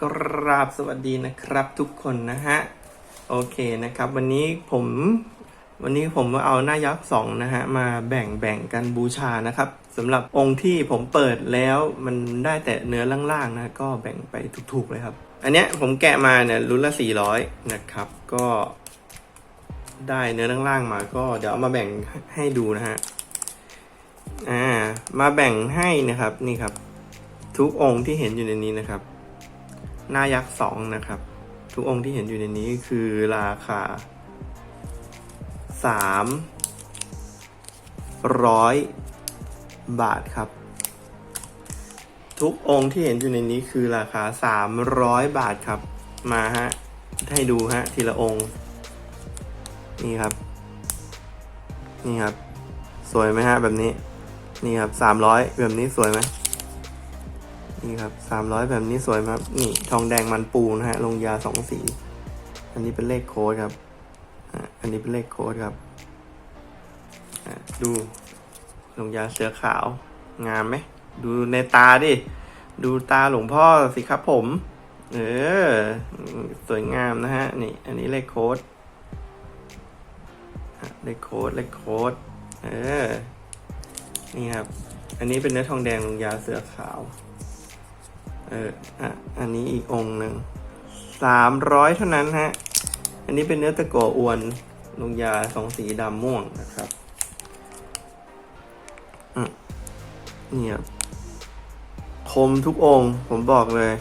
กราบสวัสดีนะครับทุกคนนะฮะ โอเคนะครับ วันนี้ผม วันนี้ผมเอาหน้ายักษ์สองนะฮะ มาแบ่งแบ่งกันบูชานะครับสำหรับองค์ที่ผมเปิดแล้วมันได้แต่เนื้อล่างๆนะ ก็แบ่งไปถูกๆเลยครับ อันเนี้ยผมแกะมาเนี่ยรุ่นละสี่ร้อยนะครับ ก็ได้เนื้อล่างๆมาก็เดี๋ยวเอามาแบ่งให้ดูนะฮะ อ่า มาแบ่งให้นะครับนี่ครับ ทุกองค์ที่เห็นอยู่ในนี้นะครับ หน้ายักษ์สองนะครับ ทุกองค์ที่เห็นอยู่ในนี้คือราคาสามร้อยบาทครับ ทุกองค์ที่เห็นอยู่ในนี้คือราคาสามร้อยบาทครับ มาฮะ ให้ดูฮะ ทีละองค์ นี่ครับ นี่ครับ สวยไหมฮะ แบบนี้ นี่ครับสามร้อยแบบนี้สวยไหม นี่ครับสามร้อยแบบนี้สวยมากนี่ทองแดงมันปูนะฮะ ลงยาสองสี อันนี้เป็นเลขโค้ดครับ อันนี้เป็นเลขโค้ดครับ ดู ลงยาเสือขาว งามไหม ดูในตาดิ ดูตาหลวงพ่อสิครับผม เออ สวยงามนะฮะ นี่ อันนี้เลขโค้ดเลขโค้ดเลขโค้ดเออ นี่ครับ อันนี้เป็นเนื้อทองแดงลงยาเสือขาว เอออะอันนี้อีกองหนึ่งสามร้อยเท่านั้นฮะ อันนี้เป็นเนื้อตะกั่วอวนลงยาสองสีดำม่วงนะครับอืมนี่ครับคมทุกองค์ผมบอกเลย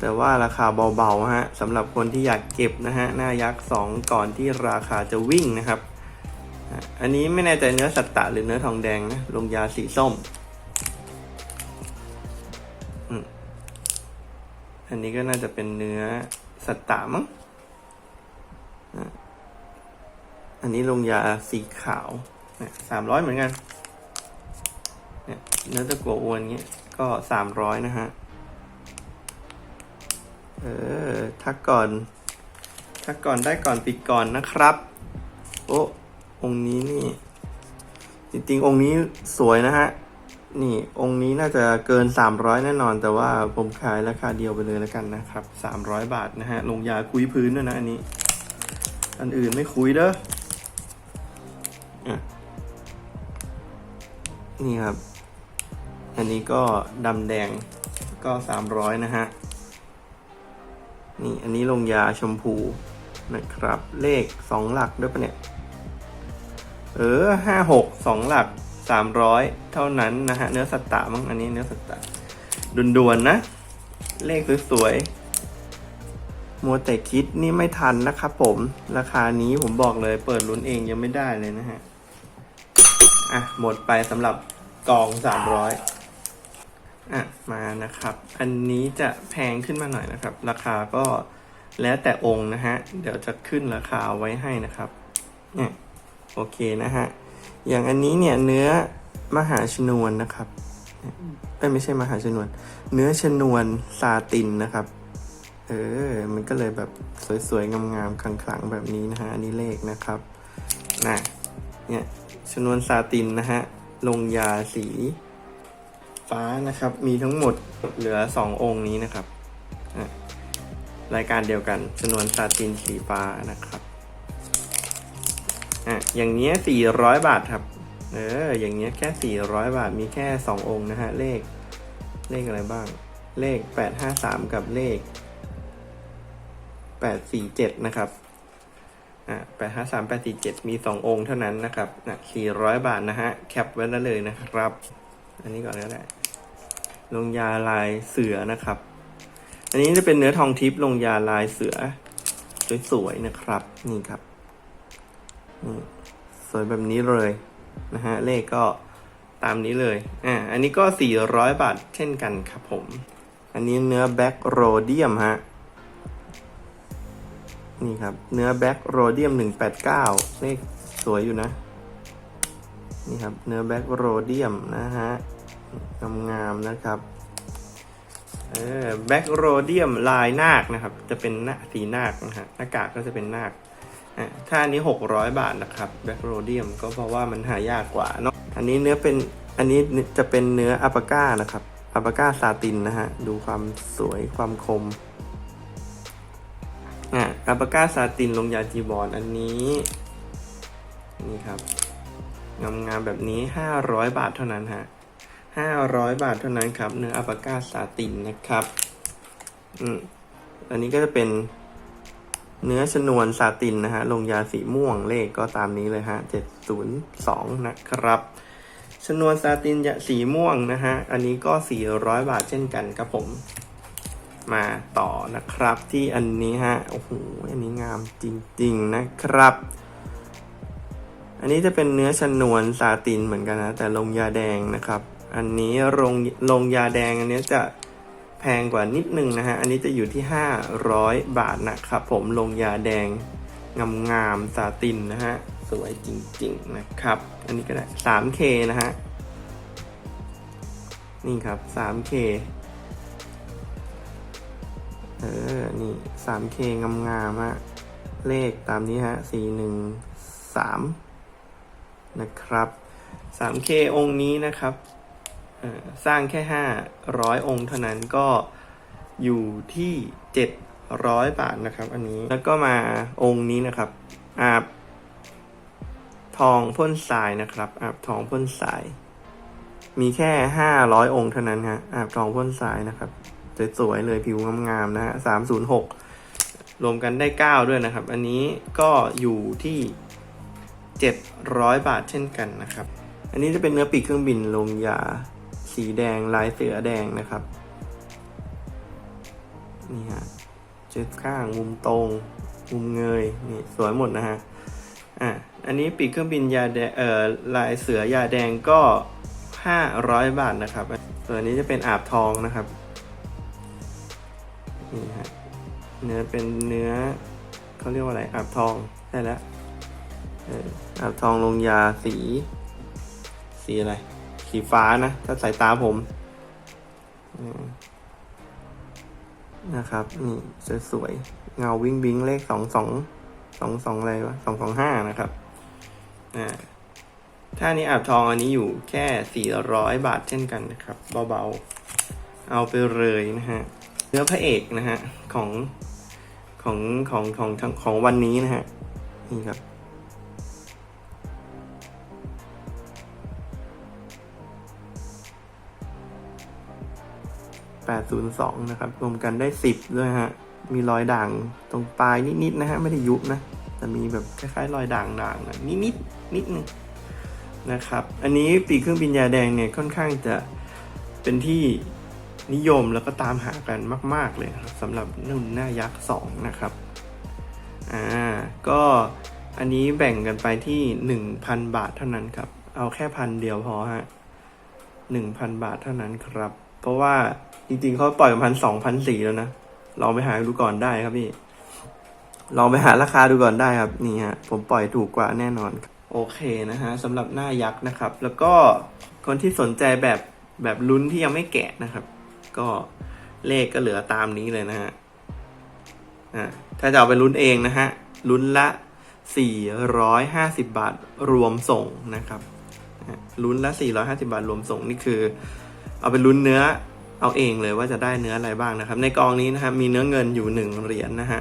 แต่ว่าราคาเบาๆฮะสำหรับคนที่อยากเก็บนะฮะ หน้ายักษ์สองก่อนที่ราคาจะวิ่งนะครับ อันนี้ไม่แน่ใจเนื้อสัตตะหรือเนื้อทองแดงนะลงยาสีส้ม อันนี้ก็น่าจะเป็นเนื้อสัตตะมั้งอันนี้ลงยาสีขาวสามร้อยเหมือนกัน เนี่ยเนื้อตะกัวอวนเงี้ย ก็สามร้อยนะฮะ เออ ทักก่อน ทักก่อนได้ก่อนปิดก่อนนะครับ โอ้องนี้นี่ จริงๆ องค์นี้สวยนะฮะ นี่องค์นี้น่าจะเกิน 300 แน่นอน แต่ว่าผมขายราคาเดียวไปเลยแล้วกันนะครับ 300 บาทนะฮะ ลงยาคุยพื้นด้วยนะอันนี้ อันอื่นไม่คุยเด้ออนี่ครับ อันนี้ก็ดำแดงก็ 300 นะฮะ นี่อันนี้ลงยาชมพูนะครับ เลข 2 หลักด้วยปะเนี่ย เออ 56 2 หลัก สามร้อยเท่านั้นนะฮะ เนื้อสัตตะมั้งอันนี้เนื้อสัตตะด่วนๆนะ เลขสวยๆมัวแต่คิดนี่ไม่ทันนะครับผม ราคานี้ผมบอกเลย เปิดลุ้นเองยังไม่ได้เลยนะฮะ อะ หมดไปสำหรับกองสามร้อยอะมานะครับ อันนี้จะแพงขึ้นมาหน่อยนะครับ ราคาก็แล้วแต่องค์นะฮะ เดี๋ยวจะขึ้นราคาไว้ให้นะครับเนี่ยโอเคนะฮะ อย่างอันนี้เนี่ยเนื้อมหาชนวนนะครับเอ้ยไม่ใช่มหาชนวน เนื้อชนวนซาตินนะครับ เออ มันก็เลยแบบสวยๆ งามๆขลังๆ แบบนี้นะฮะ อันนี้เลขนะครับนะเนี่ยชนวนซาตินนะฮะ ลงยาสี ฟ้านะครับ มีทั้งหมดเหลือสององค์นี้นะครับ รายการเดียวกันชนวนซาตินสีฟ้านะครับ อะอย่างเงี้ยสี่ร้อยบาทครับ เออ อย่างเงี้ยแค่สี่ร้อยบาทมีแค่สององค์นะฮะ เลข เลขอะไรบ้าง เลขแปดห้าสามกับเลขแปดสี่เจ็ดนะครับ อะแปดห้าสามแปดสี่เจ็ดมีสององค์เท่านั้นนะครับนะสี่ร้อยบาทนะฮะ แคปไว้ได้วเลยนะครับ อันนี้ก่อนก็ได้ลงยาลายเสือนะครับ อันนี้จะเป็นเนื้อทองทิพย์ลงยาลายเสือสวยๆนะครับ นี่ครับ สวยแบบนี้เลยนะฮะ เลขก็ตามนี้เลย อ่า อันนี้ก็ 400 บาทเช่นกันครับผม อันนี้เนื้อแบ็กโรเดียมฮะ นี่ครับ เนื้อแบ็กโรเดียม 189 เลขสวยอยู่นะ นี่ครับ เนื้อแบ็กโรเดียมนะฮะ งามๆนะครับ เออแบ็กโรเดียมลายนาคนะครับ จะเป็นหน้าสีนาคนะฮะ หน้ากากก็จะเป็นนาค อะถ้าอันนี้ 600 บาทนะครับแบ็กโรเดียมก็เพราะว่ามันหายากกว่าเนาะอันนี้เนื้อเป็นอันนี้จะเป็นเนื้ออัปาก้านะครับอัปาก้าซาตินนะฮะดูความสวยความคมอะอัปาก้าซาตินลงยาจีบอลอันนี้นี่ครับงามๆแบบนี้ 500 บาทเท่านั้นฮะ500 บาทเท่านั้นครับ เนื้ออัปาก้าซาตินนะครับอืมอันนี้ก็จะเป็น เนื้อชนวนซาตินนะฮะลงยาสีม่วงเลขก็ตามนี้เลยฮะ702นะครับชนวนซาตินยาสีม่วงนะฮะอันนี้ก็400บาทเช่นกันครับผมมาต่อนะครับที่อันนี้ฮะโอ้โหอันนี้งามจริงๆนะครับ อันนี้จะเป็นเนื้อชนวนซาตินเหมือนกันนะแต่ลงยาแดงนะครับ อันนี้ลงลงยาแดงอันนี้จะ แพงกว่านิดนึงนะฮะ อันนี้จะอยู่ที่ 500 บาทนะครับผมลงยาแดงงามๆซาตินนะฮะ สวยจริงๆนะครับ อันนี้ก็ได้ 3K นะฮะ นี่ครับ 3K เออ นี่ 3K งามๆฮะ เลขตามนี้ฮะ 413 นะครับ 3K องค์นี้นะครับ สร้างแค่ 500 องค์เท่านั้นก็อยู่ที่ 700 บาทนะครับ อันนี้แล้วก็มาองค์นี้นะครับอาบทองพ่นทรายนะครับ อาบทองพ่นทราย มีแค่ 500 องค์เท่านั้นฮะอาบทองพ่นทรายนะครับสวยๆเลยผิวงามๆนะฮะ306รวมกันได้ 9 ด้วยนะครับ อันนี้ก็อยู่ที่ 700 บาทเช่นกันนะครับ อันนี้จะเป็นเนื้อปีกเครื่องบินลงยา สีแดงลายเสือแดงนะครับ นี่ฮะเจ็ดข้างมุมตรง มุมเงยนี่สวยหมดนะฮะอะอันนี้ปีกเครื่องบินยาแดงเอ่อลายเสือยาแดงก็ 500 บาทนะครับส่วนนี้จะเป็นอาบทองนะครับนี่ฮะเนื้อเป็นเนื้อเขาเรียกว่าอะไรอาบทองได้แล้วอาบทองลงยาสี สีอะไร สีฟ้านะ ถ้าสายตาผมนะครับ นี่สวยๆเงาวิ่งบิงเลขสองสองสองสองอะไรวะสองสองห้านะครับอ่าถ้านี้อาบทองอันนี้อยู่แค่สี่ร้อยบาทเช่นกันนะครับ เบาๆ เอาไปเลยนะฮะเนื้อพระเอกนะฮะ ของของของของของของวันนี้นะฮะ นี่ครับ 802 นะครับ รวมกันได้ 10 ด้วยฮะ มีรอยด่างตรงปลายนิดๆนะฮะ ไม่ได้ยุบนะ แต่มีแบบคล้ายๆ รอยด่างๆนะนิดๆนิดนึงนะครับ อันนี้ปีกเครื่องบินยาแดงเนี่ยค่อนข้างจะเป็นที่นิยมแล้วก็ตามหากันมาก ๆ เลยครับสำหรับนุ่นหน้ายักษ์สองนะครับ อ่า ก็อันนี้แบ่งกันไปที่ 1,000 บาทเท่านั้นครับ เอาแค่พันเดียวพอฮะ 1,000 บาทเท่านั้นครับ เพราะว่าจริงๆเขาปล่อยพันสองพันสี่แล้วนะลองไปหาดูก่อนได้ครับพี่ลองไปหาราคาดูก่อนได้ครับนี่ฮะผมปล่อยถูกกว่าแน่นอนโอเคนะฮะสำหรับหน้ายักษ์นะครับ แล้วก็คนที่สนใจแบบแบบลุ้นที่ยังไม่แกะนะครับ ก็เลขก็เหลือตามนี้เลยนะฮะถ้าจะเอาไปลุ้นเองนะฮะลุ้นละ 450 บาทรวมส่งนะครับลุ้นละ 450 บาทรวมส่งนี่คือ เอาไปลุ้นเนื้อเอาเองเลยว่าจะได้เนื้ออะไรบ้างนะครับ ในกองนี้นะครับมีเนื้อเงินอยู่1เหรียญนะฮะ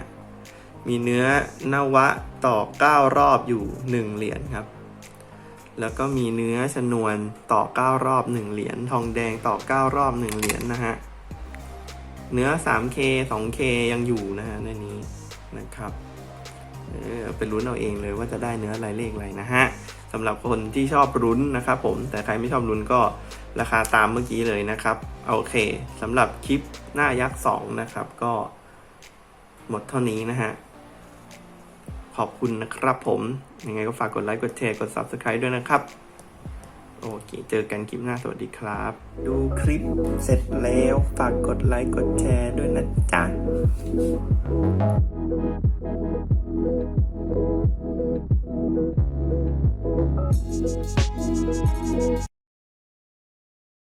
มีเนื้อนวะต่อ 9 รอบอยู่ 1 เหรียญครับ แล้วก็มีเนื้อชนวนต่อ 9 รอบ 1 เหรียญทองแดงต่อ 9 รอบ 1 เหรียญนะฮะเนื้อ 3K 2K ยังอยู่นะฮะในนี้นะครับเออเอาไปลุ้นเอาเองเลยว่าจะได้เนื้ออะไรเลขอะไรนะฮะสำหรับคนที่ชอบลุ้นนะครับผมแต่ใครไม่ชอบลุ้นก็ ราคาตามเมื่อกี้เลยนะครับ โอเคสำหรับคลิปหน้ายักษ์2นะครับ ก็หมดเท่านี้นะฮะ ขอบคุณนะครับผม ยังไงก็ฝากกดไลค์กดแชร์กด Subscribe ด้วยนะครับ โอเค เจอกันคลิปหน้าสวัสดีครับ ดูคลิปเสร็จแล้วฝากกดไลค์กดแชร์ด้วยนะจ๊ะ